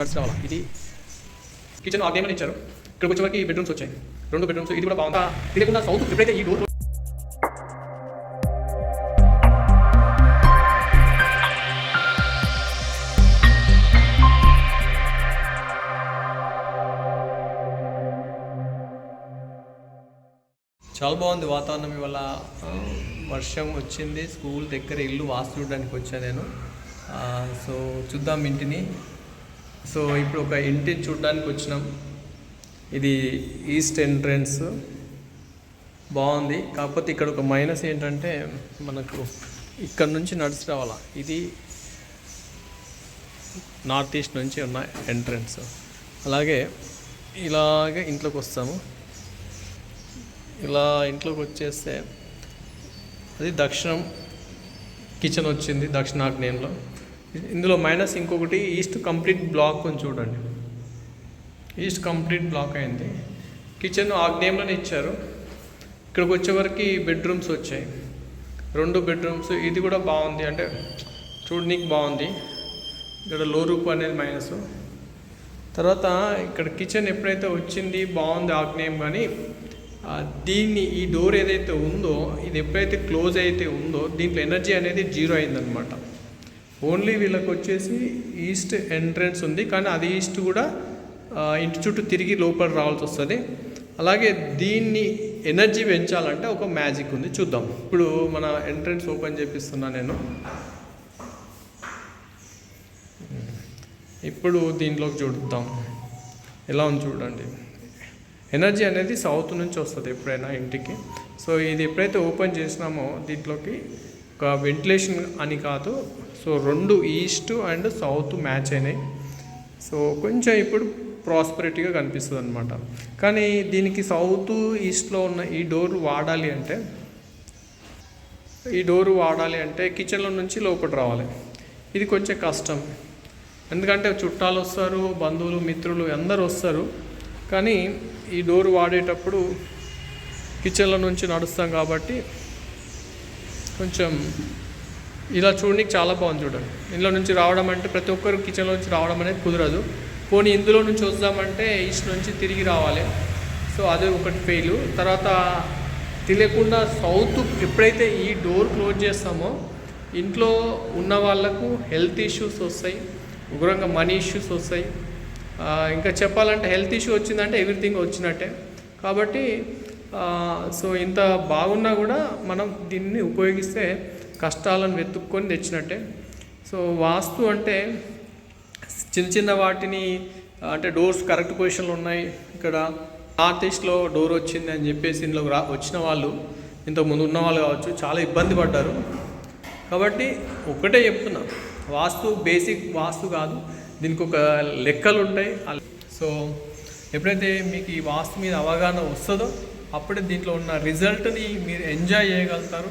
కలిసి రావాలా ఇది కిచెన్ ఆ గేమ్ ఇచ్చారు? ఇక్కడికి వచ్చేవరకు బెడ్రూమ్స్ వచ్చాయి. రెండు బెడ్రూమ్స్ ఇది కూడా బాగుంది? తెలియకుండా సౌత్ ఎప్పుడైతే ఈ డోర్ చాలా బాగుంది వాతావరణం ఇవాళ. వర్షం వచ్చింది. స్కూల్ దగ్గర ఇల్లు వాసు చూడడానికి వచ్చాను నేను. సో చూద్దాం ఇంటిని. సో ఇప్పుడు ఒక ఇంటిని చూడడానికి వచ్చినాం. ఇది ఈస్ట్ ఎంట్రన్స్. బాగుంది. కాకపోతే ఇక్కడ ఒక మైనస్ ఏంటంటే మనకు ఇక్కడ నుంచి నడిచి రావాలా. ఇది నార్త్ ఈస్ట్ నుంచి ఉన్న ఎంట్రన్స్. అలాగే ఇలాగే ఇంట్లోకి వస్తాము. ఇలా ఇంట్లోకి వచ్చేస్తే అది దక్షిణం కిచెన్ వచ్చింది దక్షిణాగ్నేయంలో. ఇందులో మైనస్ ఇంకొకటి ఈస్ట్ కంప్లీట్ బ్లాక్ అని చూడండి. ఈస్ట్ కంప్లీట్ బ్లాక్ అయింది. కిచెన్ ఆగ్నేయంలోనే ఇచ్చారు. ఇక్కడికి వచ్చేవరకు బెడ్రూమ్స్ వచ్చాయి. రెండు బెడ్రూమ్స్ ఇది కూడా బాగుంది. అంటే చూడనీకి బాగుంది. ఇక్కడ లో రూప్ అనేది మైనస్ తర్వాత ఇక్కడ కిచెన్ ఎప్పుడైతే వచ్చింది బాగుంది ఆగ్నేయం కానీ దీన్ని ఈ డోర్ ఏదైతే ఉందో ఇది ఎప్పుడైతే క్లోజ్ అయితే ఉందో దీంట్లో ఎనర్జీ అనేది జీరో అయిందనమాట ఓన్లీ వీళ్ళకి వచ్చేసి ఈస్ట్ ఎంట్రన్స్ ఉంది కానీ అది ఈస్ట్ కూడా ఇంటి చుట్టూ తిరిగి లోపల రావాల్సి వస్తుంది. అలాగే దీన్ని ఎనర్జీ పెంచాలంటే ఒక మ్యాజిక్ ఉంది చూద్దాం. ఇప్పుడు మన ఎంట్రన్స్ ఓపెన్ చేపిస్తున్నా నేను. ఇప్పుడు దీంట్లోకి చూద్దాం. ఎలా ఉంది చూడండి. ఎనర్జీ అనేది సౌత్ నుంచి వస్తుంది ఎప్పుడైనా ఇంటికి. సో ఇది ఎప్పుడైతే ఓపెన్ చేసినామో దీంట్లోకి ఒక వెంటిలేషన్ అని కాదు. సో రెండు ఈస్ట్ అండ్ సౌత్ మ్యాచ్ అయినాయి. సో కొంచెం ఇప్పుడు ప్రాస్పరిటీగా కనిపిస్తుంది అనమాట కానీ దీనికి సౌత్ ఈస్ట్లో ఉన్న ఈ డోర్ వాడాలి అంటే ఈ డోరు వాడాలి అంటే కిచెన్లో నుంచి లోపల రావాలి. ఇది కొంచెం కష్టం. ఎందుకంటే చుట్టాలు వస్తారు బంధువులు మిత్రులు అందరు వస్తారు. కానీ ఈ డోర్ వాడేటప్పుడు కిచెన్లో నుంచి నడుస్తాం కాబట్టి కొంచెం ఇలా చూడడానికి చాలా బాగుంది చూడండి. ఇందులో నుంచి రావడం అంటే ప్రతి ఒక్కరు కిచెన్లో నుంచి రావడం అనేది కుదరదు. పోనీ ఇందులో నుంచి వద్దామంటే ఈస్ట్ నుంచి తిరిగి రావాలి. సో అదే ఒకటి ఫెయిల్ తర్వాత తెలియకుండా సౌత్ ఎప్పుడైతే ఈ డోర్ క్లోజ్ చేస్తామో ఇంట్లో ఉన్న వాళ్ళకు హెల్త్ ఇష్యూస్ వస్తాయి. ఉగ్రంగా మనీ ఇష్యూస్ వస్తాయి. ఇంకా చెప్పాలంటే హెల్త్ ఇష్యూ వచ్చిందంటే ఎవ్రీథింగ్ వచ్చినట్టే. కాబట్టి సో ఇంత బాగున్నా కూడా మనం దీన్ని ఉపయోగిస్తే కష్టాలను వెతుక్కొని తెచ్చినట్టే. సో వాస్తు అంటే చిన్న చిన్న వాటిని అంటే డోర్స్ కరెక్ట్ పొజిషన్లో ఉన్నాయి. ఇక్కడ నార్త్ ఈస్ట్లో డోర్ వచ్చింది అని చెప్పేసి ఇందులో రా వచ్చిన వాళ్ళు ఇంతకు ముందు ఉన్న వాళ్ళు కావచ్చు చాలా ఇబ్బంది పడ్డారు. కాబట్టి ఒకటే చెప్తున్నా వాస్తు బేసిక్ వాస్తు కాదు దీనికి ఒక లెక్కలు ఉంటాయి సో ఎప్పుడైతే మీకు ఈ వాస్తు మీద అవగాహన వస్తుందో అప్పుడే దీంట్లో ఉన్న రిజల్ట్ని మీరు ఎంజాయ్ చేయగలుగుతారు.